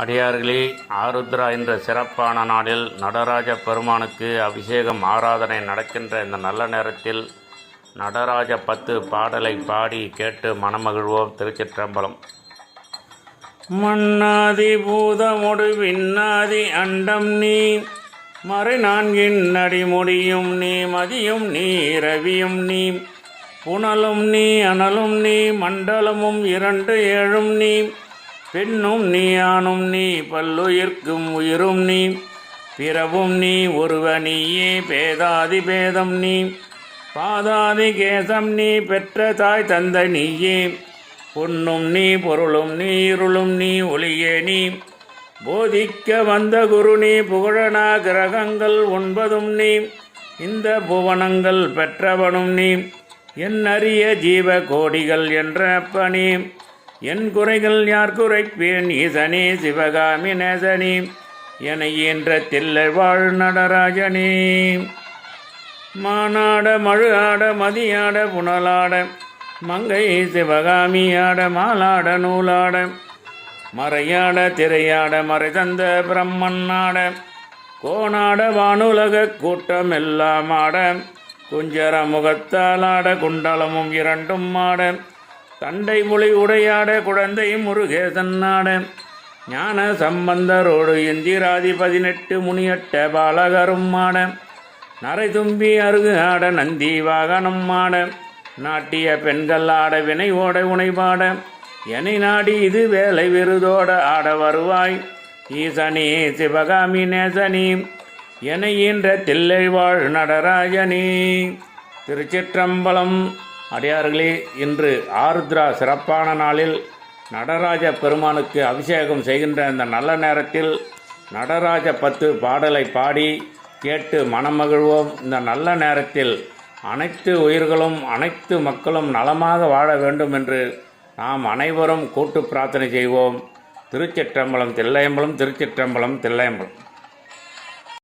அடியார்களே ஆருத்ரா என்ற சிறப்பான நாளில் நடராஜ பெருமானுக்கு அபிஷேகம் ஆராதனை நடக்கின்ற இந்த நல்ல நேரத்தில் நடராஜ பத்து பாடலை பாடி கேட்டு மனமகிழ்வோம் திருச்சிற்றம்பலம். மன்னாதி பூதமுடு விண்ணாதி அண்டம் நீ மறை நான்கின் அடிமுடியும் நீ மதியும் நீ ரவியும் நீ புனலும் நீ அனலும் நீ மண்டலமும் இரண்டு ஏழும் நீ பெண்ணும் நீ ஆணும் நீ பல்லுயிர்க்கும் உயிரும் நீ. பிறவும் நீ ஒருவ நீயே பேதாதி பேதம் நீ. பாதாதி கேசம் நீ பெற்ற தாய் தந்தை நீயே. பொன்னும் நீ பொருளும் நீ இருளும் நீ ஒளியே நீ. போதிக்க வந்த குரு நீ புகழனா கிரகங்கள் ஒன்பதும் நீ. இந்த புவனங்கள் பெற்றவனும் நீ. என் ஜீவ கோடிகள் என்ற பணி என் குறைகள் யார் குறைப்பேன்? ஈசனே சிவகாமி நேசனே என ஈன்ற தில்லை வாழ் நடராஜனே. மானாட மழு ஆட மதியாட புனலாட மங்கை சிவகாமியாட மாலாட நூலாட மறையாட திரையாட மறை தந்த பிரம்மன்னாட கோணாட வானுலக கூட்டம் எல்லாம் ஆட குஞ்சர முகத்தாலாட குண்டலமும் இரண்டும் ஆட தண்டை மொழி உடையாட குழந்தை முருகேசன் தன்னாட. ஞான சம்பந்தரோடு இந்திராதி பதினெட்டு முனியட்ட பாலகரும் ஆட. நரை தும்பி அருகு ஆட நந்தி வாகனம் ஆட. நாட்டிய பெண்கள் ஆட வினை ஓட உனைபாட எனை நாடி இது வேலை விருதோட ஆட வருவாய். ஈசனி சிவகாமி நேசனி என ஈன்ற தில்லை வாழ் நடராஜனி. திருச்சிற்றம்பலம் அடியார்களே இன்று ஆருத்ரா சிறப்பான நாளில் நடராஜ பெருமானுக்கு அபிஷேகம் செய்கின்ற இந்த நல்ல நேரத்தில் நடராஜ பத்து பாடலை பாடி கேட்டு மனமகிழ்வோம் இந்த நல்ல நேரத்தில் அனைத்து உயிர்களும் அனைத்து மக்களும் நலமாக வாழ வேண்டும் என்று நாம் அனைவரும் கூட்டு பிரார்த்தனை செய்வோம். திருச்சிற்றம்பலம் தில்லையம்பலம் திருச்சிற்றம்பலம் தில்லையம்பலம்.